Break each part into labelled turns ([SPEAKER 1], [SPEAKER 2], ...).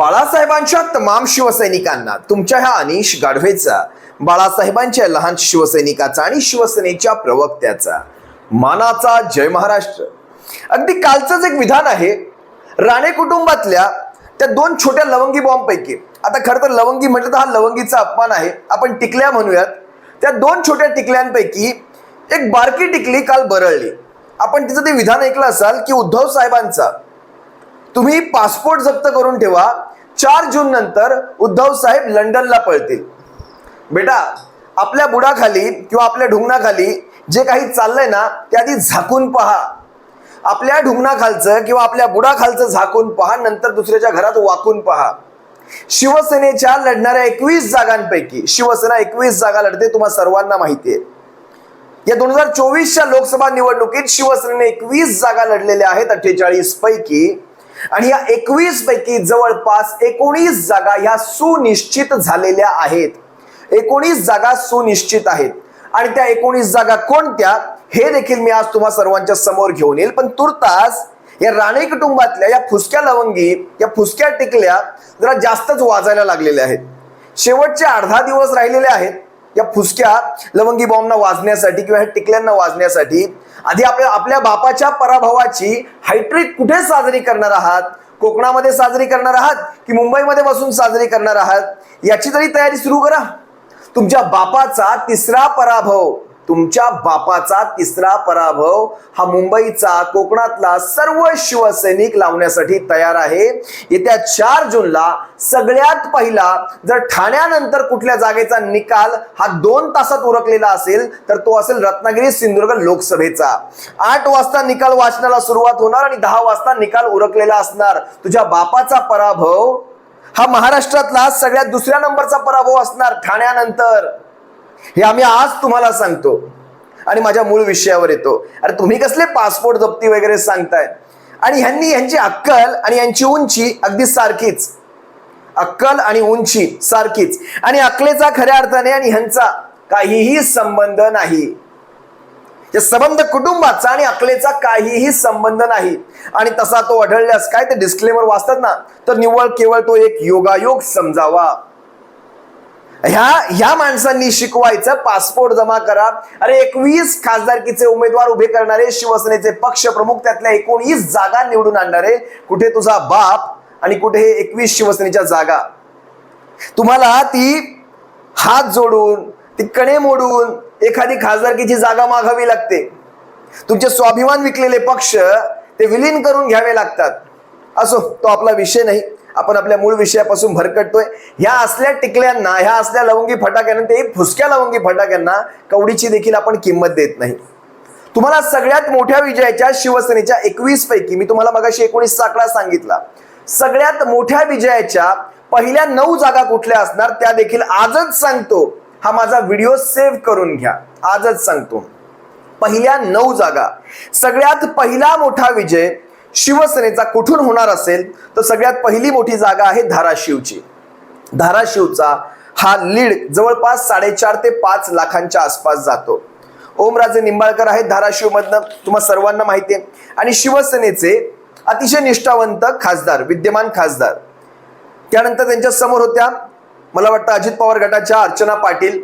[SPEAKER 1] बाळासाहेबांच्या तमाम शिवसैनिकांना तुमच्या ह्या अनिश गाढवेचा बाळासाहेबांच्या लहान शिवसैनिकाचा आणि शिवसेनेच्या प्रवक्त्याचा. मानाचा जय महाराष्ट्र. अगदी कालचंच एक विधान आहे. राणे कुटुंबातल्या त्या दोन छोट्या लवंगी बॉम्ब पैकी आता खरं तर लवंगी म्हटलं तर हा लवंगीचा अपमान आहे. आपण टिकल्या म्हणूयात. त्या दोन छोट्या टिकल्यांपैकी एक बारकी टिकली काल बरळली. आपण तिचं ते विधान ऐकलं असाल की उद्धव साहेबांचा तुम्ही पासपोर्ट जप्त करून ठेवा. चार जून नंतर उद्धव साहेब लंडनला पळतील. बेटा आपल्या बुडाखाली किंवा आपल्या ढुंगणाखाली जे काही चाललंय ना ते आधी झाकून पहा. आपल्या ढुंगणाखालचं किंवा आपल्या बुडाखालचं झाकून पहा नंतर दुसऱ्याच्या घरात वाकून पहा. शिवसेनेच्या लढणाऱ्या एकवीस जागांपैकी शिवसेना एकवीस जागा लढते तुम्हा सर्वांना माहिती आहे या दोन हजार चोवीसच्या लोकसभा निवडणुकीत शिवसेनेने एकवीस जागा लढलेल्या आहेत अठ्ठेचाळीस पैकी. आणि या एकवीस पैकी जवळपास एकोणीस जागा ह्या सुनिश्चित झालेल्या आहेत. एकोणीस जागा सुनिश्चित आहेत. आणि त्या एकोणीस जागा कोणत्या? हे देखील मी आज तुम्हा सर्वांच्या समोर घेऊन येईल. पण तुर्तास या राणे कुटुंबातल्या या फुसक्या लवंगी या फुसक्या टिकल्या जरा जास्तच वाजायला लागलेल्या आहेत. शेवटचे अर्धा दिवस राहिलेले आहेत. या फुसक्या लवंगी बॉम्बना वाजण्यासाठी किंवा ह्या टिकल्यांना वाजण्यासाठी आधी आपल्या आपल्या बापाच्या पराभवाची हायट्रिक कुठे साजरी करणार आहात? कोकणामध्ये साजरी करणार आहात की मुंबईमध्ये बसून साजरी करणार आहात? याची तरी तयारी सुरू करा. तुमच्या बापाचा तिसरा पराभव तुमच्या बापाचा तिसरा पराभव हा मुंबईचा कोकणातला सर्व शिवसैनिक लावण्यासाठी तयार आहे. येत्या चार जूनला सगळ्यात पहिला जर ठाण्यानंतर कुठल्या जागेचा निकाल हा दोन तासात उरकलेला असेल तर तो असेल रत्नागिरी सिंधुदुर्ग लोकसभेचा. आठ वाजता निकाल वाचनाला सुरुवात होणार आणि दहा वाजता निकाल उरकलेला असणार. तुझ्या बापाचा पराभव हा महाराष्ट्रातला सगळ्यात दुसऱ्या नंबरचा पराभव असणार ठाण्यानंतर. हे आम्ही आज तुम्हाला सांगतो. आणि माझ्या मूळ विषयावर येतो. अरे तुम्ही कसले पासपोर्ट जप्ती वगैरे सांगताय? आणि ह्यांनी यांची अक्कल आणि यांची उंची अगदी सारखीच. अक्कल आणि उंची सारखीच. आणि अक्कलेचा खऱ्या अर्थाने आणि ह्यांचा काहीही संबंध नाही. या संबंध कुटुंबाचा आणि अकलेचा काहीही संबंध नाही. आणि तसा तो आढळल्यास काय ते डिस्क्लेमर वाचतात ना तर निव्वळ केवळ तो एक योगायोग समजावा. ह्या ह्या माणसांनी शिकवायचं पासपोर्ट जमा करा. अरे एकवीस खासदारकीचे उमेदवार उभे करणारे शिवसेनेचे पक्ष प्रमुख त्यातल्या एकोणीस जागा निवडून आणणारे. कुठे तुझा बाप आणि कुठे हे एकवीस शिवसेनेच्या जागा? तुम्हाला ती हात जोडून ती कणे मोडून एखादी खासदारकीची जागा मागावी लागते. तुमचे स्वाभिमान विकलेले पक्ष ते विलीन करून घ्यावे लागतात. असो तो आपला विषय नाही. आपण आपल्या मूळ विषयापासून भरकटतोय. ह्या असल्या टिकल्यांना ह्या असल्या लवंगी फटाक्यांना ते फुसक्या लवंगी फटाक्यांना कवडीची देखील आपण किंमत देत नाही. तुम्हाला सगळ्यात मोठ्या विजयाच्या शिवसेनेच्या एकवीस पैकी मी तुम्हाला मगाशी एकोणीसचा आकडा सांगितला. सगळ्यात मोठ्या विजयाच्या पहिल्या नऊ जागा कुठल्या असणार त्या देखील आजच सांगतो. हा माझा व्हिडिओ सेव्ह करून घ्या. आजच सांगतो. पहिल्या नऊ जागा. सगळ्यात पहिला मोठा विजय शिवसेनेचा कुठून होणार असेल तर सगळ्यात पहिली मोठी जागा आहे धाराशिवची. धाराशिवचा हा लीड जवळपास साडेचार ते पाच लाखांच्या आसपास जातो. ओमराजे निंबाळकर आहेत धाराशिवमधनं तुम्हा सर्वांना माहिती आहे. आणि शिवसेनेचे अतिशय निष्ठावंत खासदार विद्यमान खासदार. त्यानंतर त्यांच्यासमोर होत्या मला वाटतं अजित पवार गटाच्या अर्चना पाटील.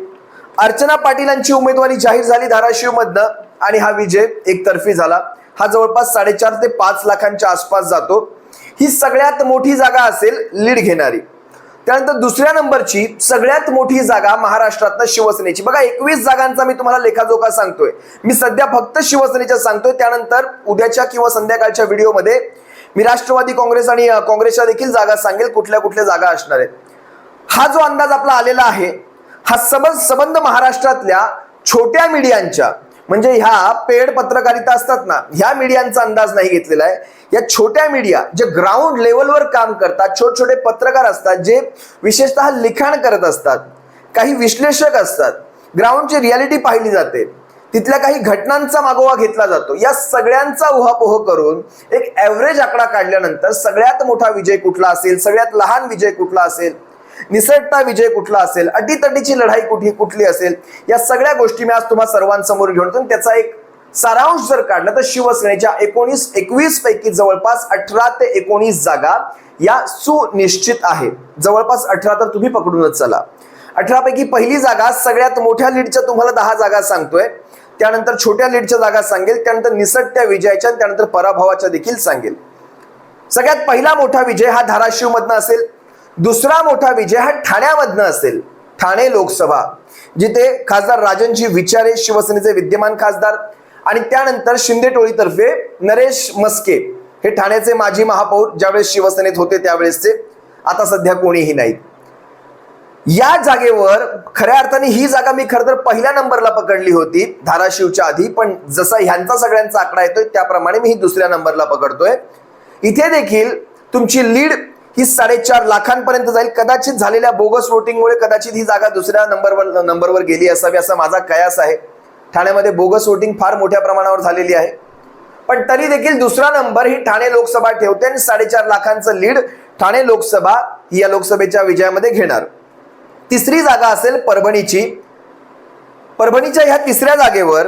[SPEAKER 1] अर्चना पाटीलांची उमेदवारी जाहीर झाली धाराशिवमधनं आणि हा विजय एकतर्फी झाला. हा जवळपास साडेचार ते पाच लाखांच्या आसपास जातो. ही सगळ्यात मोठी जागा असेल लीड घेणारी. त्यानंतर दुसऱ्या नंबरची सगळ्यात मोठी जागा महाराष्ट्रातनं शिवसेनेची. बघा एकवीस जागांचा मी तुम्हाला लेखाजोखा सांगतोय. मी सध्या फक्त शिवसेनेच्या सांगतोय. त्यानंतर उद्याच्या किंवा संध्याकाळच्या व्हिडिओमध्ये मी राष्ट्रवादी काँग्रेस आणि काँग्रेसच्या देखील जागा सांगेल कुठल्या कुठल्या जागा असणार आहेत. हा जो अंदाज आपला आलेला आहे हा सबंध महाराष्ट्रातल्या छोट्या मीडियांच्या म्हणजे ह्या पेड पत्रकारिता असतात ना ह्या मीडियांचा अंदाज नाही घेतलेला आहे. या छोट्या मीडिया जे ग्राउंड लेवलवर काम करतात छोटे छोटे पत्रकार असतात जे विशेषतः लिखाण करत असतात काही विश्लेषक असतात ग्राउंडची रियालिटी पाहिली जाते तिथल्या काही घटनांचा मागोवा घेतला जातो. या सगळ्यांचा उहापोह करून एक ॲव्हरेज आकडा काढल्यानंतर सगळ्यात मोठा विजय कुठला असेल सगळ्यात लहान विजय कुठला असेल निसटता विजय कुठला असेल अटीतटीची लढाई कुठली कुठली असेल या सगळ्या गोष्टी मी आज तुम्हा सर्वांसमोर घेऊन त्याचा एक सारांश जर काढला तर शिवसेनेच्या एकोणीस एकवीस पैकी जवळपास अठरा ते एकोणीस जागा या सुनिश्चित आहेत जवळपास अठरा तर तुम्ही पकडूनच चला. अठरापैकी पहिली जागा सगळ्यात मोठ्या लीडच्या तुम्हाला दहा जागा सांगतोय. त्यानंतर छोट्या लीडच्या जागा सांगेल त्यानंतर निसटत्या विजयाच्या आणि त्यानंतर पराभवाच्या देखील सांगेल. सगळ्यात पहिला मोठा विजय हा धाराशिव मधनं असेल. दुसरा मोठा विजय हा ठाण्यामधनं असेल ठाणे लोकसभा जिथे खासदार राजनजी विचारे शिवसेनेचे विद्यमान खासदार आणि त्यानंतर शिंदे टोळीतर्फे नरेश मस्के हे ठाण्याचे माजी महापौर ज्यावेळेस शिवसेनेत होते त्यावेळेसचे. आता सध्या कोणीही नाहीत. या जागेवर खऱ्या अर्थाने ही जागा मी खरं तर पहिल्या नंबरला पकडली होती धाराशिवच्या आधी पण जसा ह्यांचा सगळ्यांचा आकडा येतोय त्याप्रमाणे मी ही दुसऱ्या नंबरला पकडतोय. इथे देखील तुमची लीड ही साडेचार लाखांपर्यंत जाईल. कदाचित झालेल्या बोगस वोटिंगमुळे कदाचित ही जागा दुसऱ्या नंबरवर नंबरवर गेली असावी असा माझा कयास आहे. ठाण्यामध्ये बोगस वोटिंग फार मोठ्या प्रमाणावर झालेली आहे. पण तरी देखील दुसरा नंबर ही ठाणे लोकसभा ठेवते आणि साडेचार लाखांचं लीड ठाणे लोकसभा ही या लोकसभेच्या विजयामध्ये घेणार. तिसरी जागा असेल परभणीची. परभणीच्या ह्या तिसऱ्या जागेवर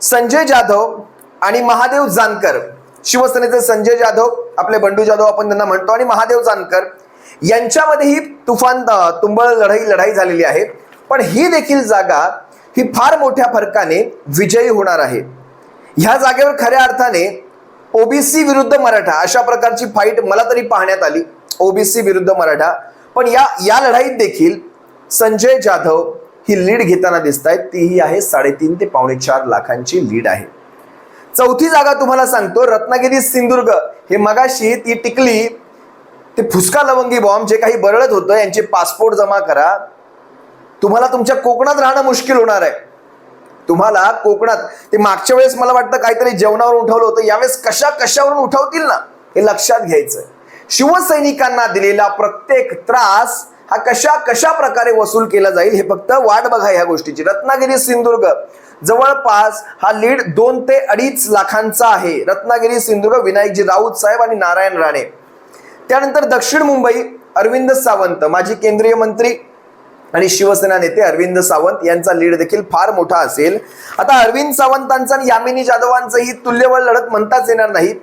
[SPEAKER 1] संजय जाधव आणि महादेव जानकर शिवसेनेचे संजय जाधव आपले बंडू जाधव आपण त्यांना म्हणतो आणि महादेव जानकर यांच्यामध्येही तुफान तुंबळ लढाई लढाई झालेली आहे. पण ही देखील जागा ही फार मोठ्या फरकाने विजयी होणार आहे. ह्या जागेवर खऱ्या अर्थाने ओबीसी विरुद्ध मराठा अशा प्रकारची फाईट मला तरी पाहण्यात आली. ओबीसी विरुद्ध मराठा. पण या या लढाईत देखील संजय जाधव ही लीड घेताना दिसत आहेत तीही आहे साडेतीन ते पावणे चार लाखांची लीड आहे. चौथी जागा तुम्हाला सांगतो रत्नागिरी सिंधुदुर्ग. हे मगाशी ती टिकली ते फुसका लवंगी बॉम्ब जे काही बरळत होतं यांचे पासपोर्ट जमा करा. तुम्हाला तुमच्या कोकणात राहणं मुश्किल होणार आहे. तुम्हाला कोकणात ते मागच्या वेळेस मला वाटतं काहीतरी जेवणावर उठवलं होतं यावेळेस कशा कशावरून उठवतील ना हे लक्षात घ्यायचं शिवसैनिकांना दिलेला प्रत्येक त्रास हा कशा कशा प्रकारे वसूल केला जाईल हे फक्त वाट बघा ह्या गोष्टीची. रत्नागिरी सिंधुदुर्ग. जवळपास हा लीड दोन ते अडीच लाखांचा आहे. रत्नागिरी सिंधुदुर्ग विनायकजी राऊत साहेब आणि नारायण राणे. त्यानंतर दक्षिण मुंबई अरविंद सावंत माजी केंद्रीय मंत्री आणि शिवसेना नेते अरविंद सावंत यांचा लीड देखील फार मोठा असेल. आता अरविंद सावंतांचा आणि यामिनी जाधवांचं ही तुल्यबळ लढत म्हणताच येणार नाही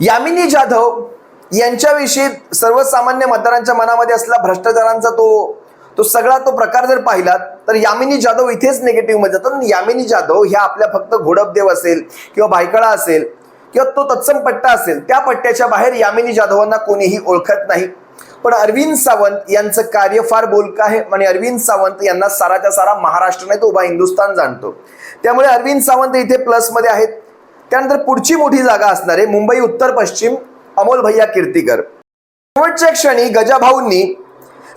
[SPEAKER 1] यामिनी जाधव यांच्याविषयी सर्वसामान्य मतदारांच्या मनामध्ये असलेला भ्रष्टाचारांचा तो तो सगळा तो प्रकार जर पाहिलात तर यामिनी जाधव इथेच निगेटिव्हमध्ये जातात. यामिनी जाधव ह्या आपल्या फक्त घोडपदेव असेल किंवा भायकळा असेल किंवा तो तत्सम पट्टा असेल त्या पट्ट्याच्या बाहेर यामिनी जाधवांना कोणीही ओळखत नाही. पण अरविंद सावंत यांचं कार्य फार बोलकं आहे. आणि अरविंद सावंत यांना साराच्या सारा महाराष्ट्र नाही तो उभा हिंदुस्थान जाणतो. त्यामुळे अरविंद सावंत इथे प्लसमध्ये आहेत. त्यानंतर पुढची मोठी जागा असणार आहे मुंबई उत्तर पश्चिम. अमोल भैया कीर्तीकर. शेवटच्या क्षणी गजाभाऊंनी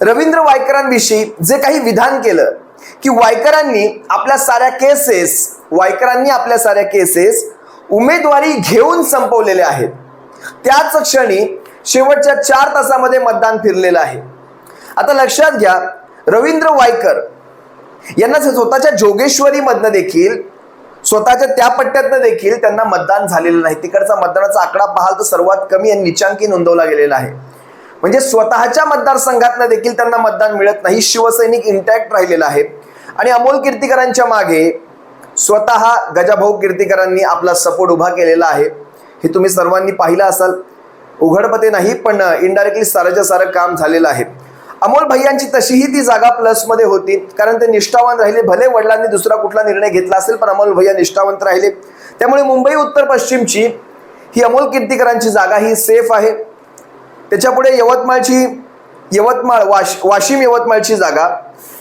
[SPEAKER 1] रवींद्र वायकरांविषयी जे काही विधान केलं की वायकरांनी आपल्या साऱ्या केसेस वायकरांनी आपल्या साऱ्या केसेस उमेदवारी घेऊन संपवलेल्या आहेत. त्याच क्षणी शेवटच्या चार तासामध्ये मतदान फिरलेलं आहे. आता लक्षात घ्या रवींद्र वायकर यांना स्वतःच्या जोगेश्वरीमधनं देखील स्वतःच्या त्या पट्ट्यातनं देखील त्यांना मतदान झालेलं नाही. तिकडचा मतदानाचा आकडा पाहाल तर सर्वात कमी आणि निचांकी नोंदवला गेलेला आहे. म्हणजे स्वतःच्या मतदारसंघातनं देखील त्यांना मतदान मिळत नाही. शिवसैनिक इंटॅक्ट राहिलेला आहे. आणि अमोल कीर्तीकरांच्या मागे स्वतः गजाभाऊ कीर्तीकरांनी आपला सपोर्ट उभा केलेला आहे. हे तुम्ही सर्वांनी पाहिलं असाल. उघडपते नाही पण इनडायरेक्टली सारंच्या सारं काम झालेलं आहे. अमोल भैयांची तशीही ती जागा प्लसमध्ये होती. कारण ते निष्ठावान राहिले. भले वडिलांनी दुसरा कुठला निर्णय घेतला असेल पण अमोल भैया निष्ठावंत राहिले. त्यामुळे मुंबई उत्तर पश्चिमची ही अमोल कीर्तीकरांची जागा ही सेफ आहे. त्याच्यापुढे यवतमाळची यवतमाळ वाश वाशिम यवतमाळची जागा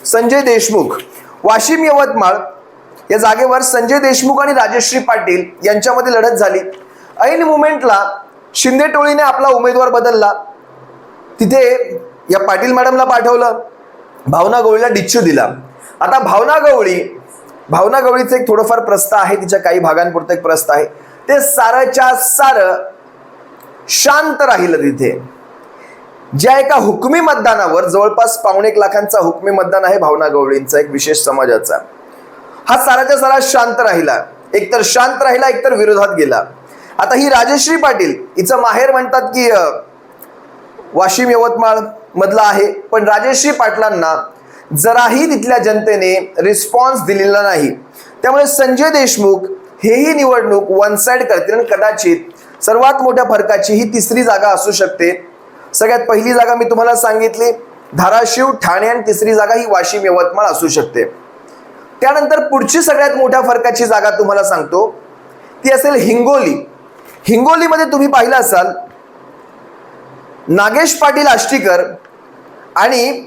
[SPEAKER 1] संजय देशमुख. वाशिम यवतमाळ या जागेवर संजय देशमुख आणि राजश्री पाटील यांच्यामध्ये लढत झाली. ऐन मुमेंटला शिंदे टोळीने आपला उमेदवार बदलला. तिथे या पाटील मॅडमला पाठवलं. भावना गवळीला डिच्छू दिला. आता भावना गवळी भावना गवळीचं एक थोडंफार प्रस्थ आहे तिच्या काही भागांपुरतं एक प्रस्थ आहे. ते सारच्या सारं शांत राहिलं तिथे. ज्या एका हुकमी मतदानावर जवळपास पावणे एक लाखांचा हुकमी मतदान आहे भावना गवळींचा एक विशेष समाजाचा. हा साराच्या सारा शांत राहिला. एकतर शांत राहिला एकतर विरोधात गेला. आता ही राजश्री पाटील हिचं माहेर म्हणतात की वाशिम यवतमाळ. मधला आहे. पण राजश्री पाटलांना जराही तिथल्या जनतेने रिस्पॉन्स दिलेला नाही. त्यामुळे संजय देशमुख हेही निवडणूक वन साइड करतील आणि कदाचित सर्वात मोठ्या फरकाची ही तिसरी जागा असू शकते. सगळ्यात पहिली जागा मी तुम्हाला सांगितली. धाराशिव ठाणे आणि तिसरी जागा ही वाशिम यवतमाळ असू शकते. त्यानंतर पुढची सगळ्यात मोठ्या फरकाची जागा तुम्हाला सांगतो. ती असेल हिंगोली. हिंगोलीमध्ये तुम्ही पाहिलं असाल नागेश पाटील आष्टीकर आणि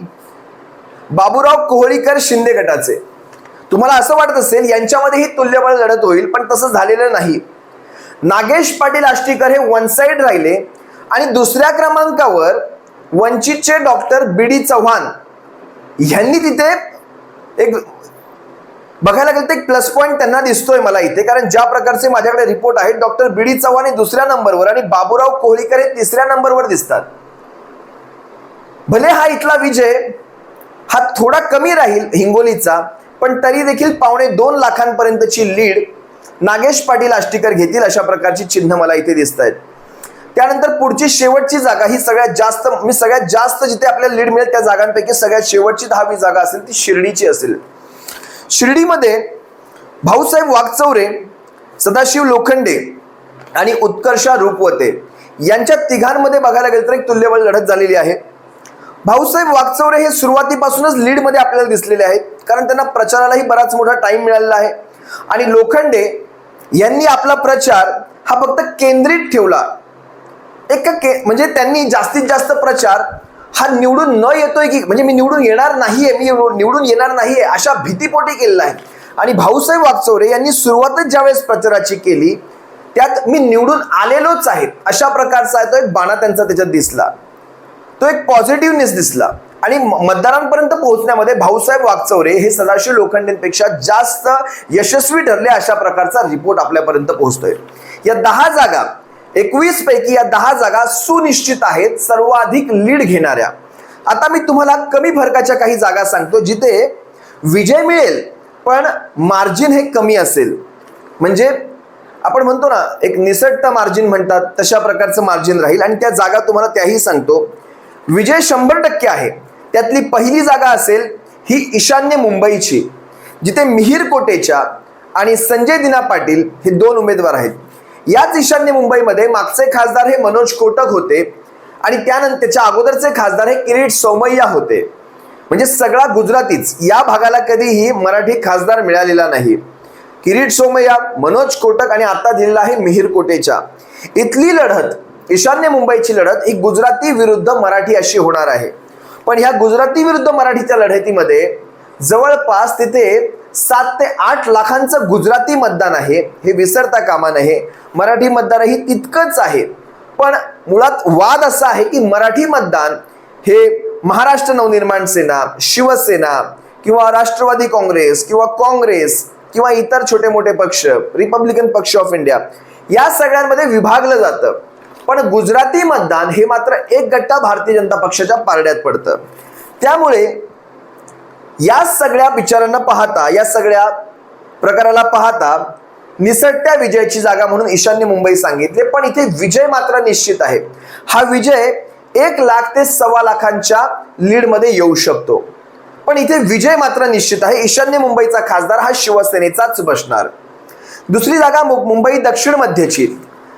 [SPEAKER 1] बाबूराव कोहळीकर शिंदे गटाचे. तुम्हाला असं वाटत असेल यांच्यामध्ये ही तुल्यबळ लढत होईल पण तसं झालेलं नाही. नागेश पाटील आष्टीकर हे वन साईड राहिले आणि दुसऱ्या क्रमांकावर वंचितचे डॉक्टर बी डी चव्हाण यांनी तिथे एक बघायला गेलं तर एक प्लस पॉईंट त्यांना दिसतोय मला इथे कारण ज्या प्रकारचे माझ्याकडे रिपोर्ट आहेत डॉक्टर बी डी चव्हाण हे दुसऱ्या नंबरवर आणि बाबूराव कोहलीकर हे तिसऱ्या नंबरवर दिसतात. भले हा इथला विजय हा थोडा कमी राहील हिंगोलीचा पण तरी देखील पावणे दोन लाखांपर्यंतची लीड नागेश पाटील आष्टीकर घेतील अशा प्रकारची चिन्ह मला इथे दिसत आहेत त्यानंतर पुढची शेवटची जागा ही सगळ्यात जास्त मी सगळ्यात जास्त जिथे आपल्याला लीड मिळेल त्या जागांपैकी सगळ्यात शेवटची दहावी जागा असेल ती शिर्डीची असेल. शिर्डीमध्ये भाऊसाहेब वाघचौरे सदाशिव लोखंडे आणि उत्कर्षा रूपवते. यांच्या तिघांमध्ये बघायला गेलं तर एक तुल्यबळ लढत झालेली आहे. भाऊसाहेब वाघचौरे हे सुरुवातीपासूनच लीडमध्ये आपल्याला दिसलेले आहेत कारण त्यांना प्रचारालाही बराच मोठा टाइम मिळालेला आहे. आणि लोखंडे यांनी आपला प्रचार हा फक्त केंद्रित ठेवला. एक के म्हणजे त्यांनी जास्तीत जास्त प्रचार हा निवडून न येतोय की म्हणजे मी निवडून येणार नाहीये मी निवडून येणार नाहीये अशा भीतीपोटी केलेला आहे. आणि भाऊसाहेब वागचौरे यांनी सुरुवातच ज्यावेळेस प्रचाराची केली त्यात मी निवडून आलेलोच आहे. अशा प्रकारचा आहे तो एक बाणा त्यांचा त्याच्यात दिसला. तो एक पॉझिटिव्हनेस दिसला. आणि म- मतदारांपर्यंत पोहोचण्यामध्ये भाऊसाहेब वागचौरे हे सदाशिव लोखंडेंपेक्षा जास्त यशस्वी ठरले अशा प्रकारचा रिपोर्ट आपल्यापर्यंत पोहोचतोय. या दहा जागा एकवीस पैकी या दहा जागा सुनिश्चित आहेत सर्वाधिक लीड घेणाऱ्या. आता मी तुम्हाला कमी फरकाच्या काही जागा सांगतो जिथे विजय मिळेल पण मार्जिन हे कमी असेल. म्हणजे आपण म्हणतो ना एक निसटता मार्जिन म्हणतात तशा प्रकारचं मार्जिन राहील. आणि त्या जागा तुम्हाला त्याही सांगतो. विजय शंभर टक्के आहे. त्यातली पहिली जागा असेल ही ईशान्य मुंबईची जिथे मिहीर कोटेच्या आणि संजय दिना पाटील हे दोन उमेदवार आहेत. याच ईशान्य मुंबईमध्ये मागचे खासदार हे मनोज कोटक होते. आणि त्यानंतर त्याच्या अगोदरचे खासदार हे किरीट सोमय्या होते. म्हणजे सगळा गुजरातीच या भागाला कधीही मराठी खासदार मिळालेला नाही. किरीट सोमय्या मनोज कोटक आणि आता दिलेला आहे मिहीर कोटेच्या इथली लढत ईशान्य मुंबईची लढत ही गुजराती विरुद्ध मराठी अशी होणार आहे. पण ह्या गुजराती विरुद्ध मराठीच्या लढतीमध्ये जवळपास तिथे सात ते आठ लाखांचं गुजराती मतदान आहे. हे विसरता कामा नये. मराठी मतदानही तितकंच आहे. पण मुळात वाद असा आहे की मराठी मतदान हे महाराष्ट्र नवनिर्माण सेना शिवसेना किंवा राष्ट्रवादी काँग्रेस किंवा काँग्रेस किंवा इतर छोटे मोठे पक्ष रिपब्लिकन पक्ष ऑफ इंडिया या सगळ्यांमध्ये विभागलं जातं. पण गुजराती मतदान हे मात्र एक गट्टा भारतीय जनता पक्षाच्या पारड्यात पडतं. त्यामुळे या सगळ्या विचारांना पाहता या सगळ्या प्रकाराला पाहता निसटत्या विजयाची जागा म्हणून ईशान्य मुंबई सांगितले. पण इथे विजय मात्र निश्चित आहे. हा विजय एक लाख ते सव्वा लाखांच्या लीडमध्ये येऊ शकतो. पण इथे विजय मात्र निश्चित आहे. ईशान्य मुंबईचा खासदार हा शिवसेनेचाच बसणार. दुसरी जागा मु- मुंबई दक्षिण मध्यची.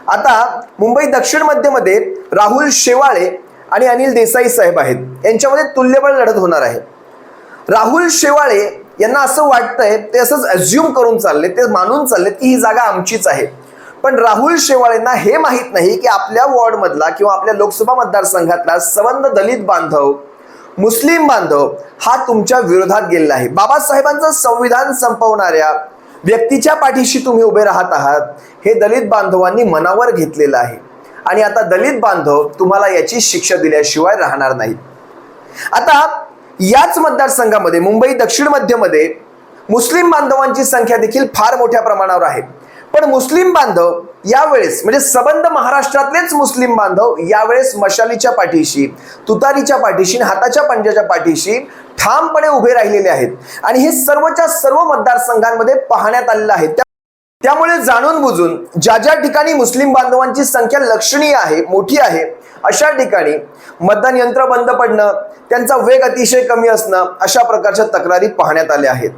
[SPEAKER 1] आता मुंबई दक्षिण मध्यमध्ये राहुल शेवाळे आणि अनिल देसाई साहेब आहेत. यांच्यामध्ये तुल्यबळ लढत होणार आहे. राहुल शेवाळे यांना असं वाटतंय ते असंच अज्युम करून चालले ते मानून चाललेत की ही जागा आमचीच आहे. पण राहुल शेवाळेंना हे माहीत नाही की आपल्या वॉर्डमधला किंवा आपल्या लोकसभा मतदारसंघातला संबंध दलित बांधव मुस्लिम बांधव हा तुमच्या विरोधात गेलेला आहे. बाबासाहेबांचं संविधान संपवणाऱ्या व्यक्तीच्या पाठीशी तुम्ही उभे राहत आहात हे दलित बांधवांनी मनावर घेतलेलं आहे. आणि आता दलित बांधव तुम्हाला याची शिक्षा दिल्याशिवाय राहणार नाही आता याच मतदारसंघामध्ये मुंबई दक्षिण मध्यमध्ये मुस्लिम बांधवांची संख्या देखील फार मोठ्या प्रमाणावर आहे. पण मुस्लिम बांधव यावेळेस म्हणजे सबंध महाराष्ट्रातलेच मुस्लिम बांधव यावेळेस मशालीच्या पाठीशी तुतारीच्या पाठीशी हाताच्या पंजाच्या पाठीशी ठामपणे उभे राहिलेले आहेत. आणि हे सर्वच्या सर्व मतदारसंघांमध्ये पाहण्यात आलेलं आहे. त्यामुळे जाणून बुजून ज्या ज्या ठिकाणी मुस्लिम बांधवांची संख्या लक्षणीय आहे मोठी आहे अशा ठिकाणी मतदान यंत्र बंद पडणं त्यांचा वेग अतिशय कमी असणं अशा प्रकारच्या तक्रारी पाहण्यात आल्या आहेत.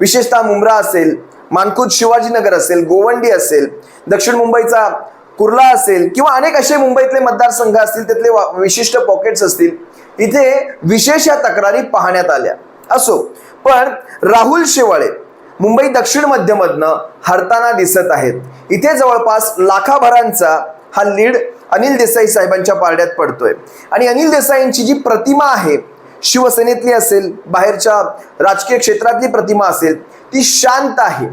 [SPEAKER 1] विशेषतः मुंब्रा असेल मानखुद शिवाजीनगर असेल गोवंडी असेल दक्षिण मुंबईचा कुर्ला असेल किंवा अनेक असे मुंबईतले मतदारसंघ असतील त्यातले वा- विशिष्ट पॉकेट्स असतील इथे विशेष या तक्रारी पाहण्यात आल्या. असो पण राहुल शेवाळे मुंबई दक्षिण मध्यमधनं हरताना दिसत आहेत. इथे जवळपास लाखाभरांचा हा लीड अनिल देसाई साहेबांच्या पारड्यात पडतोय. आणि अनिल देसाईंची जी प्रतिमा आहे शिवसेनेतली असेल बाहेरच्या राजकीय क्षेत्रातली प्रतिमा असेल ती शांत आहे.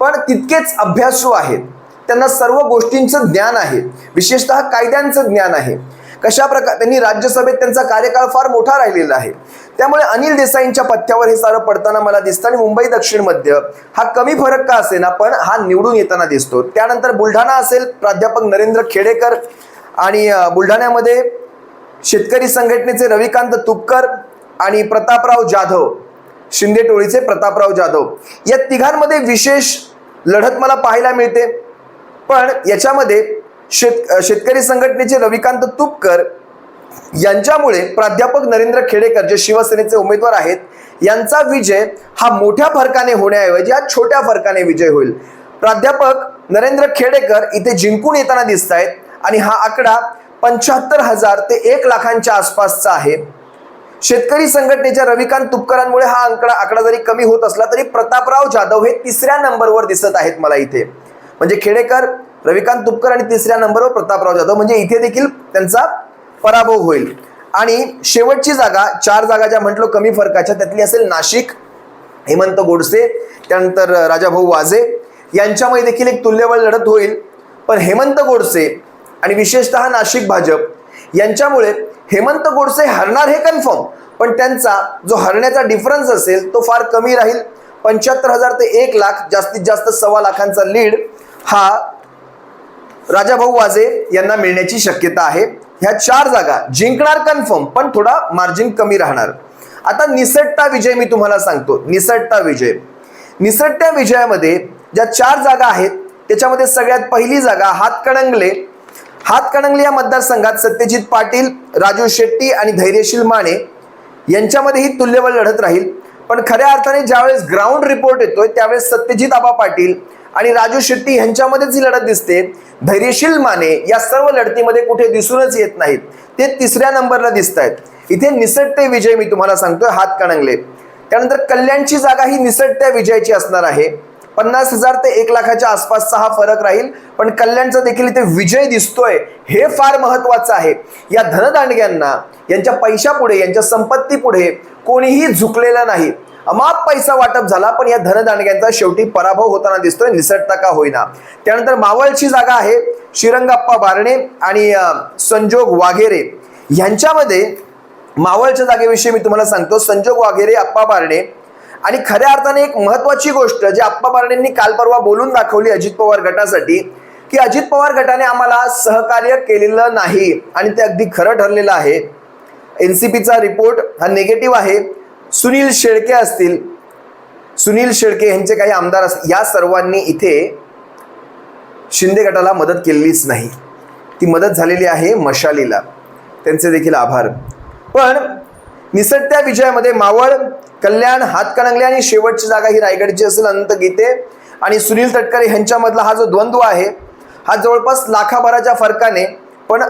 [SPEAKER 1] पण तितकेच अभ्यासू आहेत. त्यांना सर्व गोष्टींचं ज्ञान आहे. विशेषतः कायद्यांचं ज्ञान आहे. कशा प्रकार त्यांनी राज्यसभेत त्यांचा कार्यकाळ फार मोठा राहिलेला आहे. त्यामुळे अनिल देसाईंच्या पथ्यावर हे सारं पडताना मला दिसतं आणि मुंबई दक्षिण मध्य हा कमी फरक का असेना पण हा निवडून येताना दिसतो. त्यानंतर बुलढाणा असेल प्राध्यापक नरेंद्र खेडेकर आणि बुलढाण्यामध्ये शेतकरी संघटनेचे रविकांत तुपकर आणि प्रतापराव जाधव शिंदे टोळीचे प्रतापराव जाधव या तिघांमध्ये विशेष लढत मला पाहायला मिळते. पण याच्यामध्ये शेत शेतकरी संघटनेचे रविकांत तुपकर यांच्यामुळे प्राध्यापक नरेंद्र खेडेकर जे शिवसेनेचे उमेदवार आहेत यांचा विजय हा मोठ्या फरकाने होण्याऐवजी हा छोट्या फरकाने विजय होईल. प्राध्यापक नरेंद्र खेडेकर इथे जिंकून येताना दिसत आहेत आणि हा आकडा पंच्याहत्तर हजार ते एक लाखांच्या आसपासचा आहे. शेतकरी संघटनेच्या रविकांत तुपकरांमुळे हा आकडा आकडा जरी कमी होत असला तरी प्रतापराव जाधव हे तिसऱ्या नंबरवर दिसत आहेत मला इथे. म्हणजे खेडेकर रविकांत तुपकर आणि तिसऱ्या नंबरवर प्रतापराव जाधव. म्हणजे इथे देखील त्यांचा पराभव होईल. आणि शेवटची जागा चार जागा ज्या म्हटलो कमी फरकाच्या त्यातली असेल नाशिक हेमंत गोडसे त्यानंतर राजाभाऊ वाजे यांच्यामध्ये देखील एक तुल्यबळ लढत होईल. पण हेमंत गोडसे आणि विशेषतः नाशिक भाजप. यांच्यामुळे हेमंत गोडसे हरणार हे कन्फर्म पण त्यांचा जो हरण्याचा डिफरन्स असेल तो फार कमी राहील. पंच्याहत्तर हजार ते एक लाख जास्तीत जास्त सव्वा लाखांचा लीड हा राजाभाऊ वाजे यांना मिळण्याची शक्यता आहे. ह्या चार जागा जिंकणार कन्फर्म पण थोडा मार्जिन कमी राहणार. आता निसटता विजय मी तुम्हाला सांगतो. निसटता विजय. निसटत्या विजयामध्ये ज्या चार जागा आहेत त्याच्यामध्ये सगळ्यात पहिली जागा हातकणंगले हातकणंगले या मतदारसंघात सत्यजित पाटील राजू शेट्टी आणि धैर्यशील माने यांच्यामध्ये ही तुल्यबळ लढत राहील. पण खऱ्या अर्थाने ज्यावेळेस ग्राउंड रिपोर्ट येतोय त्यावेळेस सत्यजित आबा पाटील आणि राजू शेट्टी यांच्यामध्येच ही लढत दिसते धैर्यशील माने या सर्व लढतीमध्ये कुठे दिसूनच येत नाहीत. ते तिसऱ्या नंबरला दिसत आहेत इथे निसटते विजय मी तुम्हाला सांगतोय हातकणंगले त्यानंतर कल्याणची जागा ही निसटत्या विजयाची असणार आहे. पन्नास हजार ते एक लाखाच्या आसपासचा हा फरक राहील. पण कल्याणचा देखील इथे विजय दिसतोय हे फार महत्वाचं आहे. या धनदांडग्यांना यांच्या पैशापुढे यांच्या संपत्तीपुढे कोणीही झुकलेलं नाही. अमाप पैसा वाटप झाला पण या धनदांडग्यांचा शेवटी पराभव होताना दिसतोय निसटता का होईना. त्यानंतर मावळची जागा आहे श्रीरंगाप्पा बारणे आणि संजोग वाघेरे. यांच्यामध्ये मावळच्या जागेविषयी मी तुम्हाला सांगतो संजोग वाघेरे अप्पा बारणे आणि खऱ्या अर्थाने एक महत्वाची गोष्ट जी आप्पा बारणेंनी काल परवा बोलून दाखवली अजित पवार गटासाठी की अजित पवार गटाने आम्हाला सहकार्य केलेलं नाही आणि ते अगदी खरं ठरलेलं आहे. एन सी पीचा रिपोर्ट हा निगेटिव्ह आहे. सुनील शेळके असतील सुनील शेळके यांचे काही आमदार असतील या सर्वांनी इथे शिंदे गटाला मदत केलेलीच नाही. ती मदत झालेली आहे मशालीला. त्यांचे देखील आभार. पण निसटत्या विजयामध्ये मावळ कल्याण हातकणंगले आणि शेवटची जागा ही रायगडची असेल अनंत गीते. आणि सुनील तटकरे यांच्यामधला हा जो द्वंद्व आहे हा जवळपास लाखाभराच्या फरकाने पण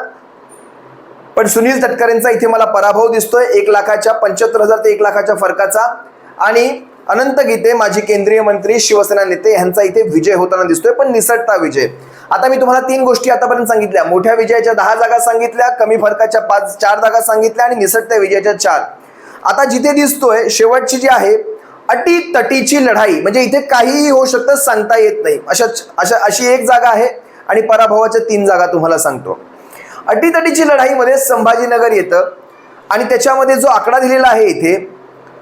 [SPEAKER 1] पण सुनील तटकरेंचा इथे मला पराभव दिसतोय. एक लाखाच्या पंच्याहत्तर हजार ते एक लाखाच्या फरकाचा. आणि अनंत गीते माजी केंद्रीय मंत्री शिवसेना नेते यांचा इथे विजय होताना दिसतोय पण निसटता विजय. आता मी तुम्हाला तीन गोष्टी आतापर्यंत सांगितल्या. मोठ्या विजयाच्या दहा जागा सांगितल्या कमी फरकाच्या पाच चार जागा सांगितल्या आणि निसटत्या विजयाच्या चार. आता जिथे दिसतोय शेवटची जी आहे अटी तटीची लढाई. म्हणजे इथे काहीही होऊ शकतं सांगता येत नाही. अशा अशा अशी एक जागा आहे आणि पराभवाच्या तीन जागा तुम्हाला सांगतो. अटीतटीची लढाईमध्ये संभाजीनगर येतं आणि त्याच्यामध्ये जो आकडा दिलेला आहे इथे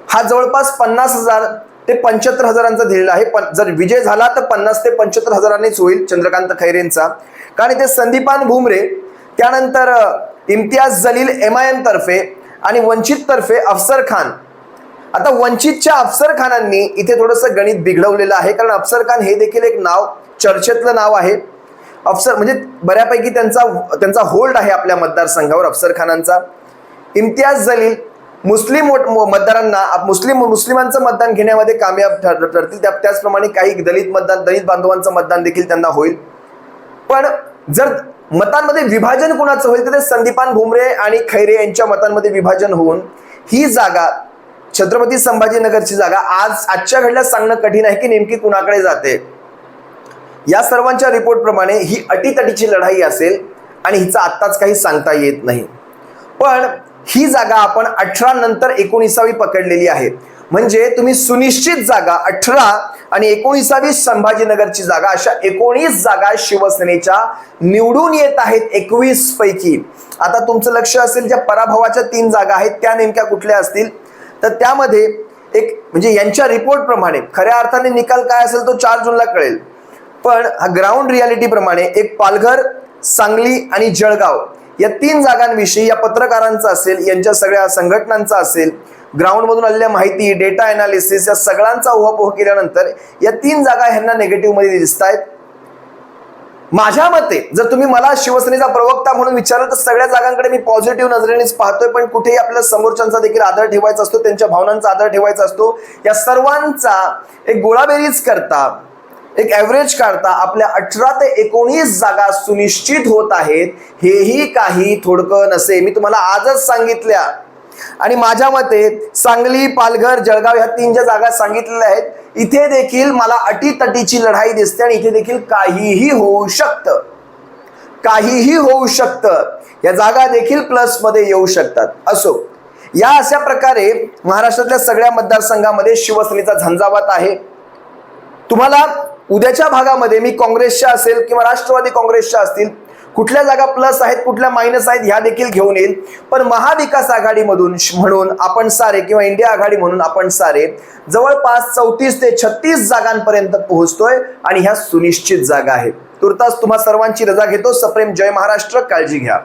[SPEAKER 1] हा जवळपास पन्नास हजार ते पंच्याहत्तर हजारांचा दिलेला आहे. पण जर विजय झाला तर पन्नास ते पंच्याहत्तर हजारांनीच होईल चंद्रकांत खैरेंचा. कारण इथे संदीपान भुमरे त्यानंतर Imtiaz Jaleel M I M तर्फे आणि वंचित तर्फे अफसर खान. आता वंचितच्या अफसर खानांनी इथे थोडंसं गणित बिघडवलेलं आहे. कारण अफसर खान हे देखील एक नाव चर्चेतलं नाव आहे. अफसर म्हणजे बऱ्यापैकी त्यांचा त्यांचा होल्ड आहे आपल्या मतदारसंघावर अफसर खानांचा. इम्तियाज जलील मुस्लिम म- मतदारांना मुस्लिम मुस्लिमांचं मतदान घेण्यामध्ये कामयाब ठर- ठरतील. त्या- त्याचप्रमाणे काही दलित मतदान दलित बांधवांचं मतदान देखील त्यांना होईल. पण जर मतांमध्ये विभाजन कुणाचं होईल तर ते संदीपान भुमरे आणि खैरे यांच्या मतांमध्ये विभाजन होऊन ही जागा छत्रपती संभाजीनगरची जागा आज आजच्या घडल्यात सांगणं कठीण आहे की नेमकी कुणाकडे जाते. या सर्वांच्या रिपोर्ट प्रमाणे ही अटीतटीची लढाई असेल आणि हिचा आत्ताच काही सांगता येत नाही. पण ही जागा आपण अठरा नंतर एकोणीसावी पकडलेली आहे. म्हणजे तुम्ही सुनिश्चित जागा अठरा आणि एकोणीसावी संभाजीनगरची जागा अशा एकोणीस जागा शिवसेनेच्या निवडून येत आहेत एकवीस पैकी. आता तुमचं लक्ष असेल ज्या पराभवाच्या तीन जागा आहेत त्या नेमक्या कुठल्या असतील? तर त्यामध्ये एक म्हणजे यांच्या रिपोर्ट प्रमाणे खऱ्या अर्थाने निकाल काय असेल तो चार जूनला कळेल. पण हा ग्राउंड रियालिटी प्रमाणे एक पालघर सांगली आणि जळगाव या तीन जागांविषयी या पत्रकारांचा असेल यांच्या सगळ्या संघटनांचा असेल ग्राउंडमधून आलेल्या माहिती डेटा अनालिसिस या सगळ्यांचा उहापोह केल्यानंतर या तीन जागा ह्यांना निगेटिव्हमध्ये दिसत आहेत माझ्या मते जर तुम्ही मला शिवसेनेचा प्रवक्ता म्हणून विचारलं तर सगळ्या जागांकडे मी पॉझिटिव्ह नजरेनेच पाहतोय पण कुठेही आपल्या समोरच्यांचा देखील आदर ठेवायचा असतो त्यांच्या भावनांचा आदर ठेवायचा असतो. या सर्वांचा एक गोळाबेरीज करता एक ॲव्हरेज काढता आपल्या अठरा ते एकोणीस जागा सुनिश्चित होत आहेत हेही काही थोडकं नसे. मी तुम्हाला आजच सांगितल्या. आणि माझ्या मते सांगली पालघर जळगाव ह्या तीन ज्या जागा सांगितलेल्या आहेत इथे देखील मला अटीतटीची लढाई दिसते आणि इथे देखील काहीही होऊ शकतं. काहीही होऊ शकतं. या जागा देखील प्लसमध्ये येऊ शकतात. असो या अशा प्रकारे महाराष्ट्रातल्या सगळ्या मतदारसंघामध्ये शिवसेनेचा झंझावात आहे. तुम्हाला उद्याच्या भागामध्ये मी काँग्रेसच्या असेल किंवा राष्ट्रवादी काँग्रेसच्या असतील कुठल्या जागा प्लस आहेत कुठल्या मायनस आहेत ह्या देखील घेऊन येईल. पण महाविकास आघाडीमधून म्हणून आपण सारे किंवा इंडिया आघाडी म्हणून आपण सारे जवळपास चौतीस ते छत्तीस जागांपर्यंत पोहोचतोय आणि ह्या सुनिश्चित जागा आहेत. तुर्तास तुम्हा सर्वांची रजा घेतो. सप्रेम जय महाराष्ट्र. काळजी घ्या.